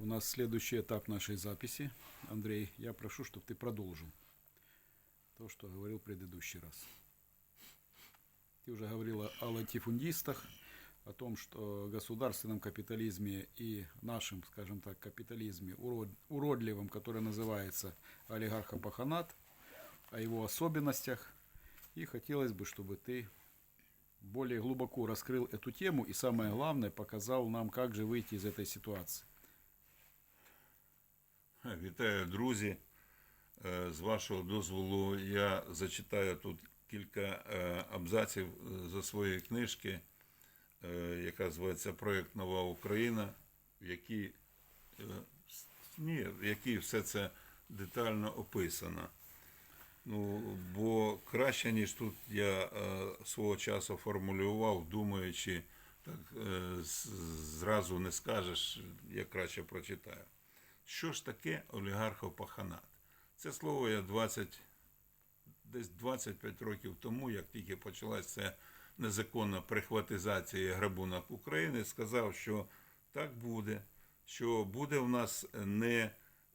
у нас следующий этап нашей записи. Андрей, я прошу, чтобы ты продолжил то, что говорил в предыдущий раз. Ты уже говорил о- латифундистах, о том, что в государственном капитализме и нашем, скажем так, капитализме урод- уродливом, который называется олигархопаханат, о его особенностях. И хотелось бы, чтобы ты более глубоко раскрыл эту тему и, самое главное, показал нам, как же выйти из этой ситуации. Вітаю, друзі. Е, З вашого дозволу я зачитаю тут кілька е, абзаців е, за своєї книжки, яка зветься Проєкт Нова Україна, в якій, ні, в якій все це детально описано. Ну, бо краще, ніж тут я свого часу формулював, думаючи, так зразу не скажеш, я краще прочитаю. Що ж таке олігархопаханат? Це слово я 20, десь 25 років тому, як тільки почалася незаконна прихватизація грабунок України, сказав, що так буде, що буде в нас не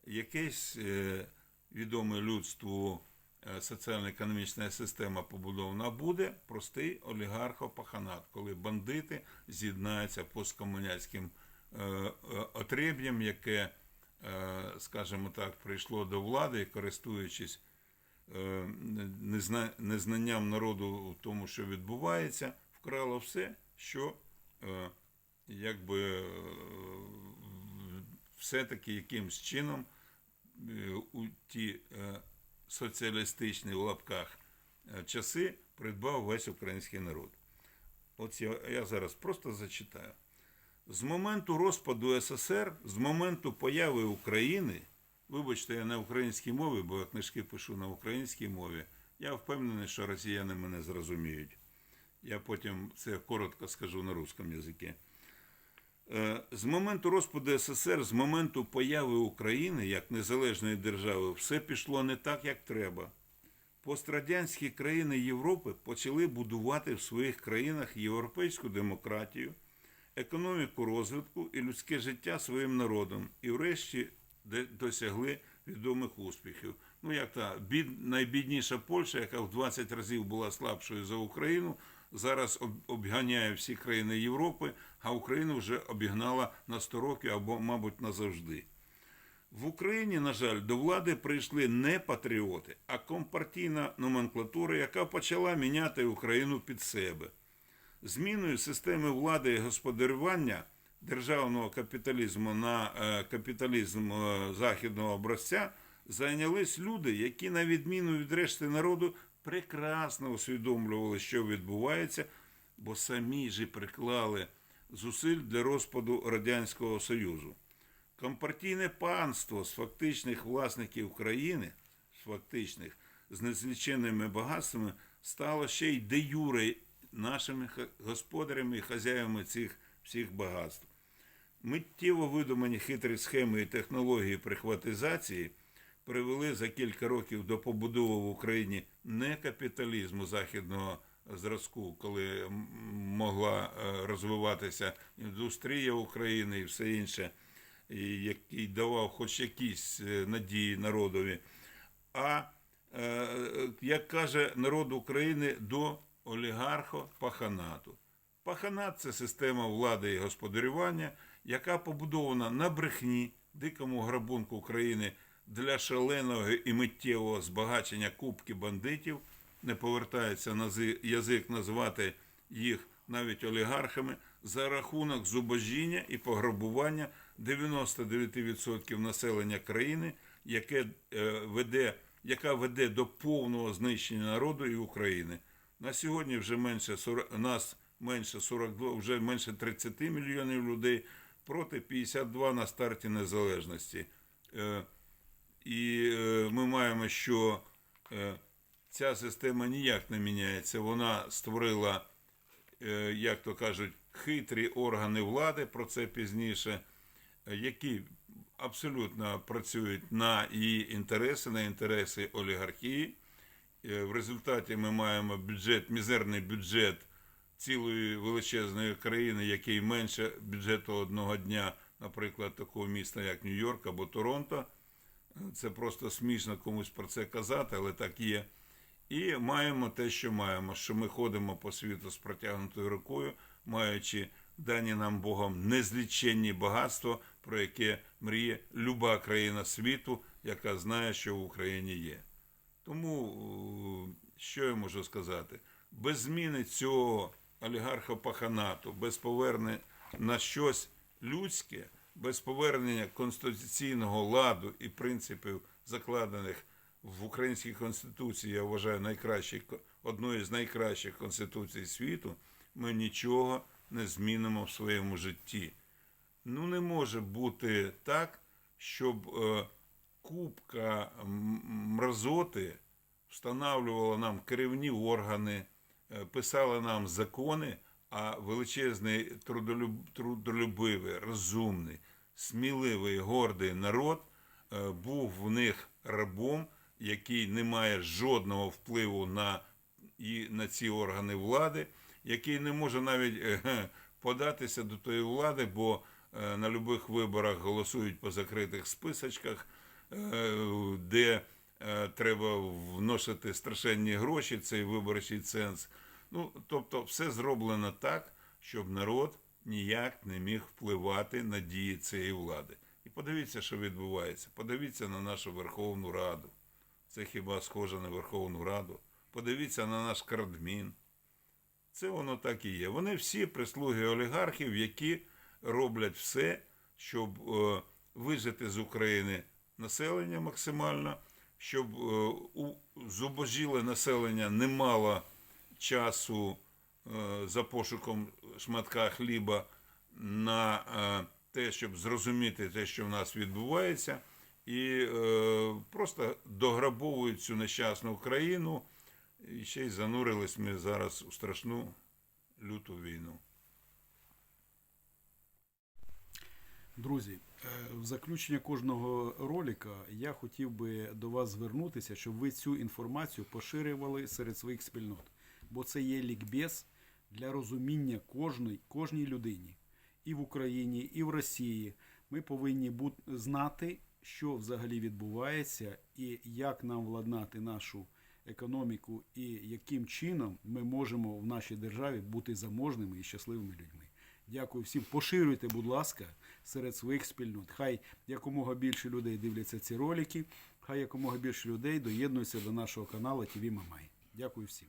якесь е, відоме людству е, соціально-економічна система побудована, буде простий олігархопаханат, коли бандити з'єднаються посткомуняцьким е, отреб'ям, яке скажімо так, прийшло до влади користуючись е, незнанням народу в тому, що відбувається, вкрало все, що е, якби е, все-таки якимсь чином е, у ті е, соціалістичні в лапках е, часи придбав весь український народ. От я, я зараз просто зачитаю. З моменту розпаду СССР, з моменту появи України, вибачте, я на українській мові, бо я книжки пишу на українській мові, я впевнений, що росіяни мене зрозуміють. Я потім це коротко скажу на русском язикі. Е, З моменту розпаду СССР, з моменту появи України як незалежної держави, все пішло не так, як треба. Пострадянські країни Європи почали будувати в своїх країнах європейську демократію, економіку розвитку і людське життя своїм народом, і врешті досягли відомих успіхів. Ну, як та бід, найбідніша Польща, яка в 20 разів була слабшою за Україну, зараз обганяє всі країни Європи, а Україну вже обігнала на 100 років або, мабуть, назавжди. В Україні, на жаль, до влади прийшли не патріоти, а компартійна номенклатура, яка почала міняти Україну під себе. Зміною системи влади і господарювання державного капіталізму на е, капіталізм е, західного образця зайнялись люди, які, на відміну від решти народу, прекрасно усвідомлювали, що відбувається, бо самі ж приклали зусиль для розпаду Радянського Союзу. Компартійне панство з фактичних власників країни, з фактичних, з незліченними багатствами, стало ще й де юре нашими господарями і хазяївами цих всіх багатств. Миттєво видумані хитрі схеми і технології прихватизації привели за кілька років до побудови в Україні не капіталізму західного зразку, коли могла е, розвиватися індустрія України і все інше, який давав хоч якісь е, надії народові. А е, як каже народ України, до олігархо-паханату. Паханат це система влади і господарювання, яка побудована на брехні, дикому грабунку України для шаленого і миттєвого збагачення кубки бандитів. Не повертається на зи- язик назвати їх навіть олігархами за рахунок зубожіння і пограбування 99% населення країни, яке е, веде, яка веде до повного знищення народу і України. На сьогодні вже менше 40, нас менше 42, вже менше 30 мільйонів людей проти 52 на старті незалежності. Е, І е, ми маємо, що е, ця система ніяк не міняється. Вона створила, як то кажуть, хитрі органи влади, про це пізніше, які абсолютно працюють на її інтереси, на інтереси олігархії. Е, В результаті ми маємо бюджет, мізерний бюджет цілої величезної країни, який менше бюджету одного дня наприклад, такого міста, як Нью-Йорк або Торонто. Це просто смішно комусь про це казати, але так є. І маємо те, що маємо, що ми ходимо по світу з протягнутою рукою, маючи дані нам Богом незліченні багатства, про яке мріє люба країна світу, яка знає, що в Україні є. Тому, е, що я можу сказати? Без зміни цього олігархопаханату, без повернення на щось людське, без повернення конституційного ладу і принципів, закладених в українській конституції, я вважаю, найкращій, одною з найкращих конституцій світу, ми нічого не змінимо в своєму житті. Ну, не може бути так, щоб купка мразоти встановлювала нам керівні органи, е, писала нам закони, а величезний трудолюб, трудолюбивий, розумний, сміливий, гордий народ е, був в них рабом, який не має жодного впливу на, і, на ці органи влади, який не може навіть е, податися до тої влади, бо на будь-яких виборах голосують по закритих списочках, де е, треба вносити страшенні гроші, цей виборчий ценз. Ну, тобто, все зроблено так, щоб народ ніяк не міг впливати на дії цієї влади. І подивіться, що відбувається. Подивіться на нашу Верховну Раду. Це хіба схоже на Верховну Раду? Подивіться на наш Крадмін. Це воно так і є. Вони всі прислуги олігархів, які роблять все, щоб е, вижити з України населення максимально, щоб е, зубожіле населення не мало часу е, за пошуком шматка хліба на е, те, щоб зрозуміти те, що в нас відбувається, і просто дограбовують цю нещасну країну. І ще й занурились ми зараз у страшну люту війну. Друзі, е, в заключення кожного ролика я хотів би до вас звернутися, щоб ви цю інформацію поширювали серед своїх спільнот. Бо це є лікбез для розуміння кожної, кожній людині. І в Україні, і в Росії. Ми повинні бут- знати, що взагалі відбувається, і як нам владнати нашу економіку, і яким чином ми можемо в нашій державі бути заможними і щасливими людьми. Дякую всім. Поширюйте, будь ласка, серед своїх спільнот. Хай якомога більше людей дивляться ці ролики, хай якомога більше людей доєднуються до нашого каналу ТВ Мамай. Дякую всім.